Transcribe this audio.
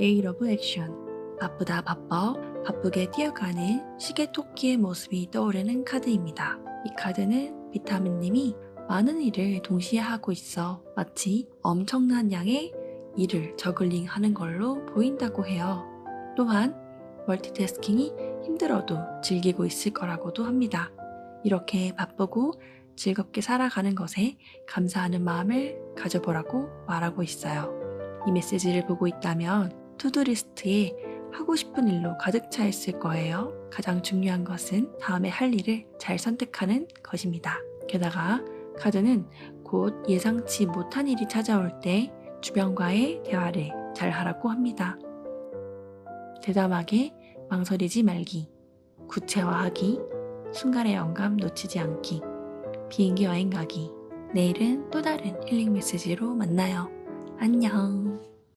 A 러브 액션 바쁘다 바빠 바쁘게 뛰어가는 시계 토끼의 모습이 떠오르는 카드입니다. 이 카드는 비타민님이 많은 일을 동시에 하고 있어 마치 엄청난 양의 일을 저글링 하는 걸로 보인다고 해요. 또한 멀티태스킹이 힘들어도 즐기고 있을 거라고도 합니다. 이렇게 바쁘고 즐겁게 살아가는 것에 감사하는 마음을 가져보라고 말하고 있어요. 이 메시지를 보고 있다면 투두리스트에 하고 싶은 일로 가득 차 있을 거예요. 가장 중요한 것은 다음에 할 일을 잘 선택하는 것입니다. 게다가 카드는 곧 예상치 못한 일이 찾아올 때 주변과의 대화를 잘 하라고 합니다. 대담하게 망설이지 말기, 구체화하기, 순간의 영감 놓치지 않기, 비행기 여행 가기. 내일은 또 다른 힐링 메시지로 만나요. 안녕.